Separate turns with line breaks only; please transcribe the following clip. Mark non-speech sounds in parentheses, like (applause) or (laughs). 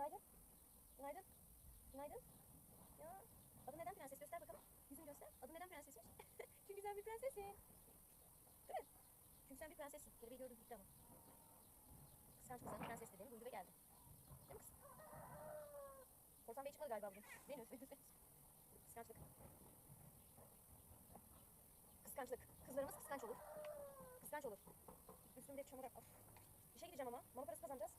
Günaydın. Günaydın. Günaydın. Ya. Adı neden prenses? Göster bakalım. Yüzünü göster. Adı neden prensesmiş? (laughs) Çünkü sen bir prensessin. Değil mi? Çünkü sen bir prensessin. Kelebeği gördüm gitti ama. Kıskanç kızların prenses dediğini duydu ve geldi. Değil mi kız? Korsan Bey çıkmadı galiba bugün. Menüs, menüs, menüs. Kıskançlık. Kıskançlık. Kızlarımız kıskanç olur. Kıskanç olur. Üstümde çamur... Of. İşe gideceğim ama. Mama parası kazanacağız.